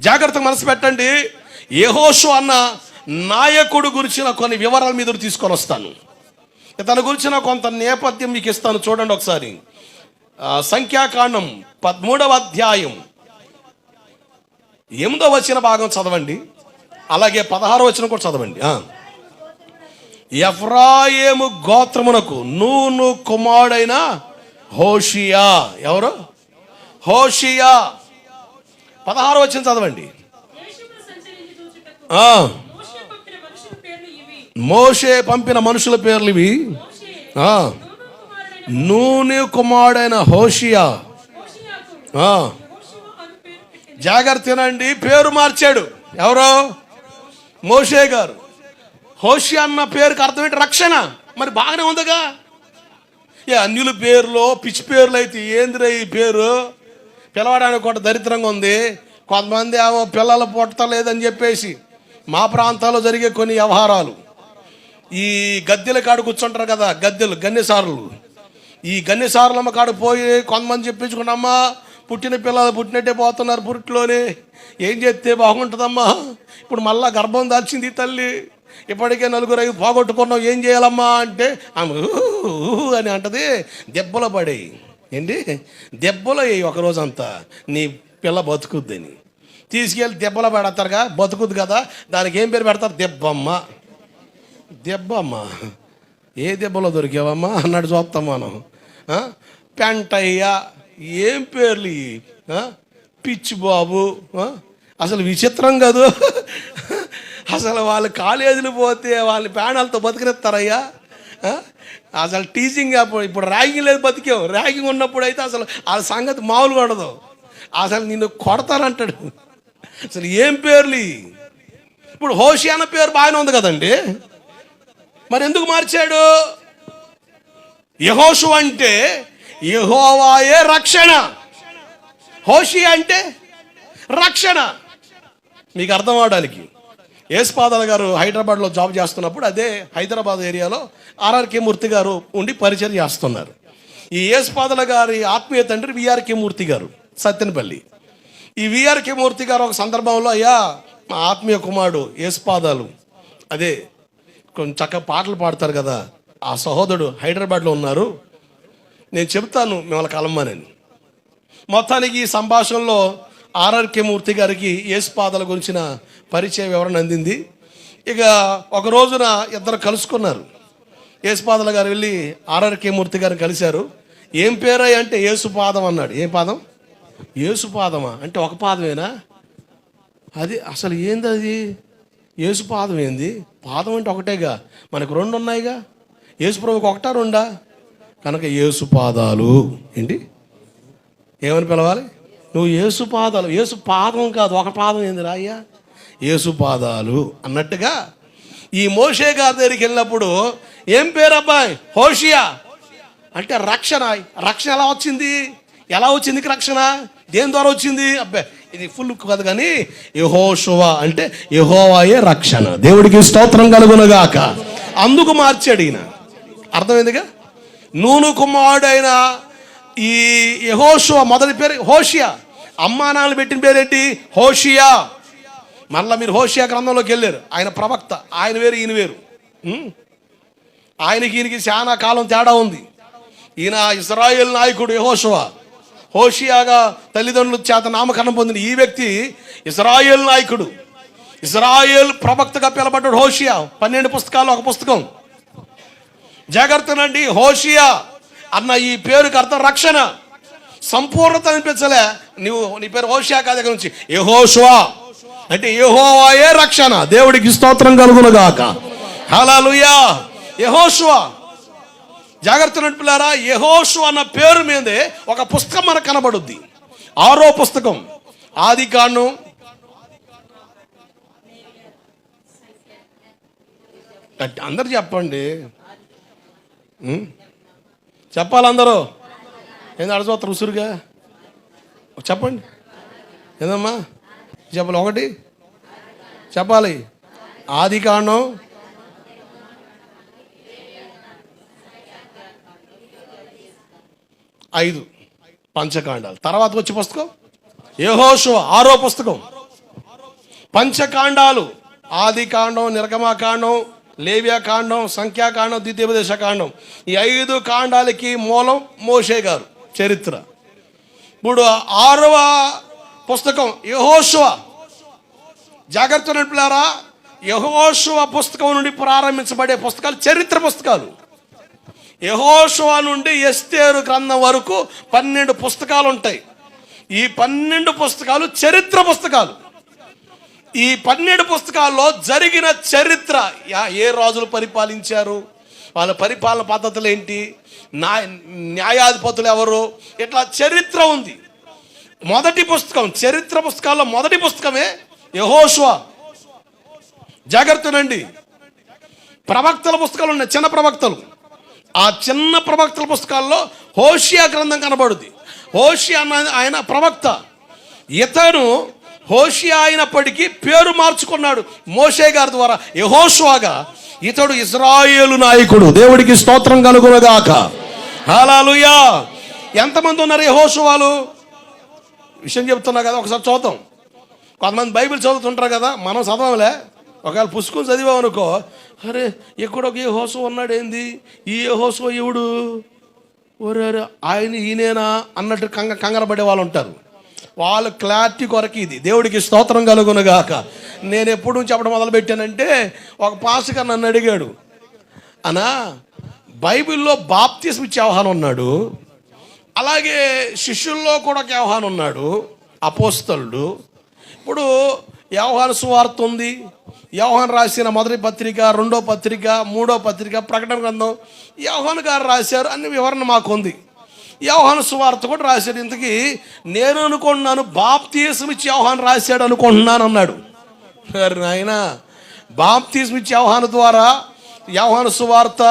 జాగ్రత్తగా మనసు పెట్టండి. యహోషు అన్న నాయకుడు గురించిన కొన్ని వివరాల మీద తీసుకొని వస్తాను. తన గురించిన కొంత నేపథ్యం మీకు ఇస్తాను చూడండి ఒకసారి. సంఖ్యాకాండం పదమూడవ అధ్యాయం. ఎనిమిదో వచ్చిన భాగం చదవండి. అలాగే పదహారో వచ్చిన కూడా చదవండి. ఎఫ్రాయేము గోత్రమునకు నూను కుమారుడైన హోషియా. ఎవరు? హోషియా. పదహారు వచ్చిన చదవండి. మోషే పంపిన మనుషుల పేర్లు ఇవి. నూను కుమారుడైన హోషియా. అని పేరు పెట్టింది జాగ్రత్త తినండి పేరు మార్చాడు. ఎవరు? మోషే గారు. హోషి అన్న పేరుకి అర్థం ఏంటి? రక్షణ. మరి బాగానే ఉందిగా. ఏ అన్యుల పేర్లు పిచ్చి పేర్లు అయితే ఏందిరా ఈ పేరు? పిలవడానికి కూడా దరిద్రంగా ఉంది. కొంతమంది ఏమో పిల్లలు పుట్టలేదని చెప్పేసి మా ప్రాంతాల్లో జరిగే కొన్ని వ్యవహారాలు. ఈ గద్దెల కాడు కూర్చుంటారు కదా గద్దెలు గన్నెసార్లు. ఈ గన్నెసార్లమ్మ కాడు పోయి కొంతమంది చెప్పించుకున్నమ్మా పుట్టిన పిల్లలు పుట్టినట్టే పోతున్నారు పురిట్లోనే. ఏం చేస్తే బాగుంటుందమ్మా? ఇప్పుడు మళ్ళా గర్భం దాల్చింది తల్లి. ఇప్పటికే నలుగురు అవి పోగొట్టుకున్నాం ఏం చేయాలమ్మా అంటే ఆమె అని అంటది దెబ్బలు పడేయి. ఏంటి? దెబ్బలు అయ్యి ఒకరోజంతా. నీ పిల్ల బతుకుద్దని. తీసుకెళ్ళి దెబ్బలో పెడతారుగా బతుకుద్ది కదా దానికి ఏం పేరు పెడతారు? దెబ్బమ్మ. దెబ్బమ్మ. ఏ దెబ్బలో దొరికావమ్మా? అన్నాడు చూస్తాం మనం. పెంటయ్య ఏం పేర్లు పిచ్చి బాబు అసలు విచిత్రం కాదు. అసలు వాళ్ళు కాలేజీలు పోతే వాళ్ళ ప్రాణాలతో బతికిస్తారయ్యా అసలు టీచింగ్ అప్పుడు ఇప్పుడు ర్యాగింగ్ లేదు బతికావు. ర్యాగింగ్ ఉన్నప్పుడు అయితే అసలు ఆ సంగతి మామూలుగా ఉండదు. అసలు నిన్ను కొడతానంటాడు అసలు ఏం పేర్లు? ఇప్పుడు హోషి అన్న పేరు బాగానే ఉంది కదండి. మరి ఎందుకు మార్చాడు? యహోషు అంటే యహోవాయే రక్షణ. హోషి అంటే రక్షణ. మీకు అర్థం అవడానికి. యేసుపాదాల గారు హైదరాబాద్లో జాబ్ చేస్తున్నప్పుడు అదే హైదరాబాద్ ఏరియాలో ఆర్ఆర్కే మూర్తి గారు ఉండి పరిచయం చేస్తున్నారు. ఈ యేసుపాదాల గారి ఆత్మీయ తండ్రి విఆర్కే మూర్తి గారు. సత్యనపల్లి. ఈ విఆర్కే మూర్తి గారు ఒక సందర్భంలో అయ్యా మా ఆత్మీయ కుమారుడు యేసుపాదాలు అదే కొంచెం చక్కగా పాటలు పాడతారు కదా ఆ సహోదరుడు హైదరాబాద్లో ఉన్నారు. నేను చెప్తాను మిమ్మల్ని కలమ్మనని మొత్తానికి ఈ సంభాషణలో ఆర్ఆర్కే మూర్తి గారికి యేసుపాదాల గురించిన పరిచయ వివరణ అందింది? ఇక ఒక రోజున ఇద్దరు కలుసుకున్నారు. యేసుపాదాల గారు వెళ్ళి ఆర్ఆర్కే మూర్తి గారిని కలిశారు. ఏం పేరై అంటే యేసుపాదం అన్నాడు. ఏం పాదం? ఏసుపాదమా అంటే ఒక పాదమేనా? అది అసలు ఏంది అది? ఏసుపాదం పాదం ఏంది? పాదం అంటే ఒకటేగా. మనకు రెండు ఉన్నాయిగా. యేసు ప్రభుకి ఒకటా రెండా? కనుక ఏసుపాదాలు ఏంటి? ఏమని పిలవాలి? నువ్వు ఏసుపాదాలు పాదాలు. పాదం కాదు. ఒక పాదం ఏంది రాయ్యా ఏసుపాదాలు అన్నట్టుగా ఈ మోషే గారి దగ్గరికి వెళ్ళినప్పుడు ఏం పేరు అబ్బాయి? హోషియా. అంటే రక్షణ. రక్షణ ఎలా వచ్చింది? ఎలా వచ్చింది రక్షణ? దేని ద్వారా వచ్చింది? అబ్బే ఇది ఫుల్ కాదు కానీ యహోషువ అంటే యహోవాయే రక్షణ. దేవుడికి స్తోత్రం కలుగునగాక. అందుకు మార్చాడు ఈయన అర్థమైందిగా? నూను కుమారుడైన ఈ యహోశువ మొదటి పేరు హోషియా. అమ్మా పెట్టిన పేరేంటి? హోషియా. మళ్ళీ మీరు హోషియా గ్రంథంలోకి వెళ్ళారు. ఆయన ప్రవక్త. ఆయన వేరు ఈయన వేరు. ఆయనకి ఈయనకి చాలా కాలం తేడా ఉంది. ఈయన ఇస్రాయేల్ నాయకుడు యహోషువ. హోషియాగా తల్లిదండ్రుల చేత నామకరణం పొందిన ఈ వ్యక్తి ఇజ్రాయేల్ నాయకుడు. ఇజ్రాయేల్ ప్రవక్తగా పిలబడ్డాడు హోషియా. పన్నెండు పుస్తకాలు ఒక పుస్తకం. జాగ్రత్తనండి హోషియా అన్న ఈ పేరుకి అర్థం రక్షణ. సంపూర్ణత అనిపించలే. నువ్వు నీ పేరు హోషియా కాదు దగ్గర నుంచి. యహోషువా. అంటే యహోవాయే రక్షణ. దేవుడికి స్తోత్రం కలుగునుగాక హలాలుయా యహోషువా. జాగ్రత్త నడిపిలారా యహోషు అన్న పేరు మీదే ఒక పుస్తకం మనకు కనబడుద్ది. ఆరో పుస్తకం. ఆది కాండం. అందరు చెప్పండి. చెప్పాలి అందరూ ఏంది అడచోస్తారు ఉసురుగా? చెప్పండి. ఏందమ్మా? చెప్పాలి ఒకటి. చెప్పాలి. ఆది కాండం. ఐదు పంచకాండాలు. తర్వాత వచ్చే పుస్తకం? యహోషు ఆరో పుస్తకం. పంచకాండాలు. ఆది కాండం నిర్గమాకాండం లేవ్యాకాండం సంఖ్యాకాండం ద్వితీయోపదేశ కాండం. ఈ ఐదు కాండాలకి మూలం మోషే గారు చరిత్ర. ఇప్పుడు ఆరవ పుస్తకం యహోశువ జాగ్రత్త నడుపులారా యహోశువ పుస్తకం నుండి ప్రారంభించబడే పుస్తకాలు చరిత్ర పుస్తకాలు. యహోశువ నుండి ఎస్తేరు గ్రంథం వరకు పన్నెండు పుస్తకాలు ఉంటాయి ఈ పన్నెండు పుస్తకాలు చరిత్ర పుస్తకాలు. ఈ పన్నెండు పుస్తకాల్లో జరిగిన చరిత్ర ఏ రాజులు పరిపాలించారు? వాళ్ళ పరిపాలన పద్ధతులు ఏంటి న్యాయ న్యాయాధిపతులు ఎవరు? ఇట్లా చరిత్ర ఉంది. మొదటి పుస్తకం చరిత్ర పుస్తకాల్లో మొదటి పుస్తకమే యహోశువ జాగ్రత్తనండి. ప్రవక్తల పుస్తకాలు ఉన్నాయి చిన్న ప్రవక్తలు. ఆ చిన్న ప్రవక్తల పుస్తకాల్లో హోషియా గ్రంథం కనబడుద్ది. హోషియా అన్న ఆయన ప్రవక్త. ఇతను హోషియా అయినప్పటికీ పేరు మార్చుకున్నాడు మోషే గారి ద్వారా. యహోషువాగా ఇతడు ఇజ్రాయేలు నాయకుడు. దేవుడికి స్తోత్రం కలుగునగాక. హాలాలుయా ఎంతమంది ఉన్నారు యహోషువాలు? విషయం చెప్తున్నా కదా ఒకసారి చూద్దాం. కొంతమంది బైబిల్ చదువుతుంటారు కదా మనం చదవలే ఒకవేళ పుస్తకం చదివామనుకో అరే ఇక్కడ ఒక ఏ హోసం ఉన్నాడు ఏంది ఈ ఏ హోసం ఇవుడు ఒరే అరే, ఆయన ఈయనేనా? అన్నట్టు కంగ కంగారు పడే వాళ్ళు ఉంటారు. వాళ్ళ క్లారిటీ కొరకు ఇది. దేవుడికి స్తోత్రం కలుగునుగాక నేను ఎప్పుడు నుంచి చెప్పడం మొదలుపెట్టానంటే ఒక పాసుగా నన్ను అడిగాడు. అనా బైబిల్లో బాప్తిస్మ ఇచ్చే ఆహ్వానం ఉన్నాడు. అలాగే శిష్యుల్లో కూడా ఒక వ్యవహారం ఉన్నాడు. అపోస్తలుడు. ఇప్పుడు యవహాన్ సువార్త ఉంది. వ్యవహాన్ రాసిన మొదటి పత్రిక రెండో పత్రిక మూడో పత్రిక ప్రకటన గ్రంథం వ్యవహాన్ గారు రాశారు అన్ని వివరణ మాకు ఉంది వ్యవహాన సువార్త కూడా రాశాడు. ఇంతకీ నేను అనుకుంటున్నాను బాప్తీసం ఇచ్చి వ్యవహాన్ రాశాడు అనుకుంటున్నాను అన్నాడు. మరి నాయన బాప్తీసం ఇచ్చి వ్యవహాన ద్వారా వ్యవహాన సువార్త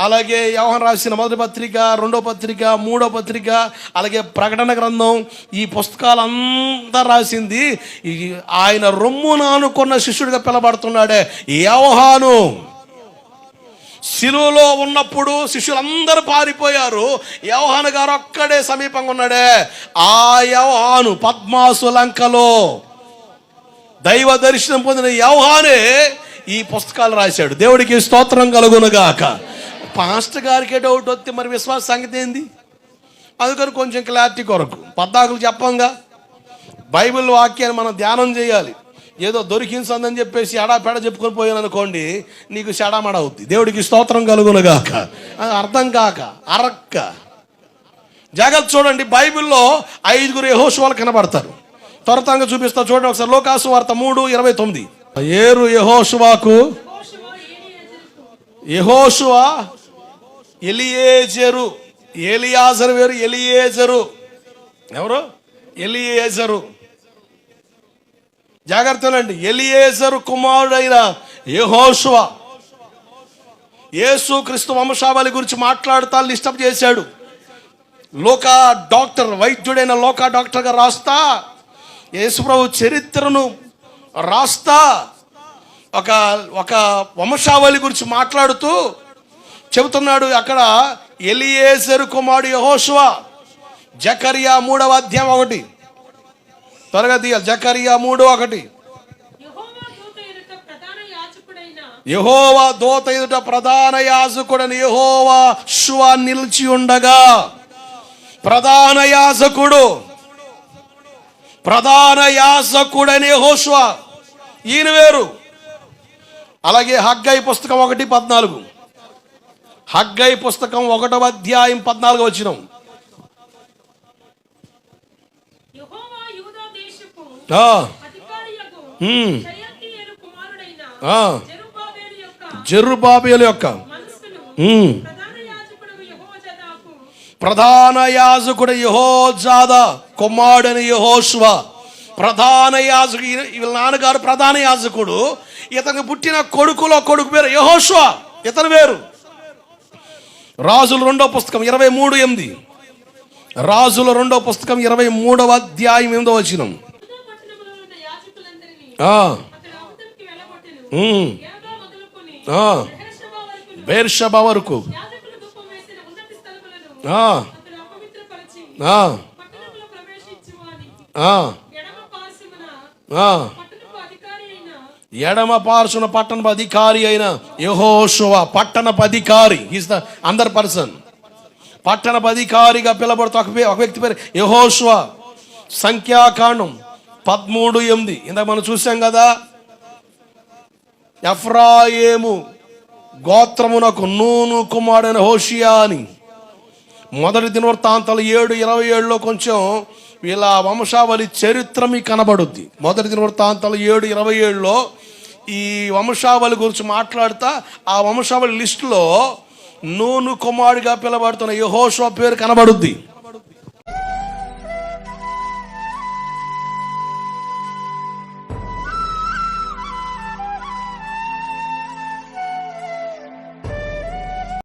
అలాగే వ్యవహారం రాసిన మొదటి పత్రిక రెండో పత్రిక మూడో పత్రిక అలాగే ప్రకటన గ్రంథం ఈ పుస్తకాలంతా రాసింది ఆయన రొమ్మున అనుకున్న శిష్యుడిగా పిలబడుతున్నాడే యవహాను శిలువలో ఉన్నప్పుడు శిష్యులందరూ పారిపోయారు. యవహాను గారు ఒక్కడే సమీపంగా ఉన్నాడే. ఆ యవహాను పద్మాసు లంకలో దైవ దర్శనం పొందిన యవహానే ఈ పుస్తకాలు రాశాడు. దేవుడికి స్తోత్రం కలుగునుగాక. పాస్టర్ గారికే డౌట్ వస్తే మరి విశ్వాస సంగతి ఏంది? అందుకని కొంచెం క్లారిటీ కొరకు. పద్దాకులు చెప్పంగా. బైబిల్ వాక్యాన్ని మనం ధ్యానం చేయాలి. ఏదో దొరికించిందని చెప్పేసి ఎడాపెడ చెప్పుకొని పోయాను అనుకోండి నీకు షడామడ అవుద్ది. దేవుడికి స్తోత్రం కలుగునగాక. అది అర్థం కాక అరక్క. జాగ్రత్త చూడండి బైబిల్లో ఐదుగురు యహోశువాలు కనబడతారు. త్వరతంగా చూపిస్తా చూడండి ఒకసారి లోకాసు వార్త మూడు ఇరవై తొమ్మిది. ఏరు యహోశువాకు యహోశువా యహోశువ ఎలియేజరు. ఏలియాజరు వేరు ఎలియేజరు. ఎవరు? ఎలియేజరు. జాగ్రత్తలండి. ఎలియేజరు కుమారుడైన యహోశువ యేసు క్రీస్తు వంశావళి గురించి మాట్లాడుతా డిస్టర్బ్ చేశాడు. లోకా డాక్టర్ వైద్యుడైన లోకా డాక్టర్గా రాస్తా. యేసుప్రభు చరిత్రను రాస్తా. ఒక ఒక వంశావళి గురించి మాట్లాడుతూ చెబుతున్నాడు అక్కడ ఎలియేసరు కుమారుడు యహోషువ. జకరియా మూడవ అధ్యాయం ఒకటి. త్వరగా తీయాలి. జకరియా మూడు ఒకటి. యెహోవా దూత ఎదుట ప్రధాన యాజకుడైన యహోవా శువ నిలిచి ఉండగా. ప్రధాన యాజకుడు. ప్రధాన యాజకుడని యెహోషువ. ఈయన వేరు. అలాగే హగ్గై పుస్తకం ఒకటి పద్నాలుగు. హగ్గై పుస్తకం ఒకటవ అధ్యాయం పద్నాలుగు వచ్చినాం జెరుబాబేలు యొక్క. ప్రధాన యాజకుడు యహోజాద కుమారుడని యహోష్వ. ప్రధాన యాజకు వీళ్ళ నాన్నగారు ప్రధాన యాజకుడు. ఇతనికి పుట్టిన కొడుకులో కొడుకు పేరు యహోష్వ. ఇతను వేరు రాజుల రెండో పుస్తకం ఇరవై మూడు ఎనిమిది. రాజుల రెండో పుస్తకం ఇరవై మూడవ అధ్యాయం ఎనిమిదో వచ్చినం బేర్షబ వరకు. ఆ, అతడు అపవిత్రపరిచి ఆ, పట్టణంలో ప్రవేశించు అని ఆ, ఎడమ పార్శ్వమున ఆ, పట్టణపు ఎడమ పార్శ్వన పట్టణ అధికారి అయిన యహోషువ పట్టణ అధికారి. ఈస్ ద అందర్ పర్సన్ పట్టణ అధికారిగా పిలబడుతూ ఒక ఒక వ్యక్తి పేరు యహోశువ సంఖ్యాకాండం పదమూడు ఎనిమిది. ఇందాక మనం చూసాం కదా ఎఫ్రాయేము గోత్రమునకు నూను కుమారుడైన హోషియా అని మొదటి దినవృత్తాంతాలు ఏడు ఇరవై ఏడులో కొంచెం వీళ్ళ వంశావళి చరిత్ర మీకు కనబడుద్ది. మొదటి దినవృత్తాంతాలు ఏడు ఇరవై ఏడులో ఈ వంశావళి గురించి మాట్లాడుతా ఆ వంశావళి లిస్టులో నూను కుమారుడిగా పిలబడుతున్న యహోషో పేరు కనబడుద్ది.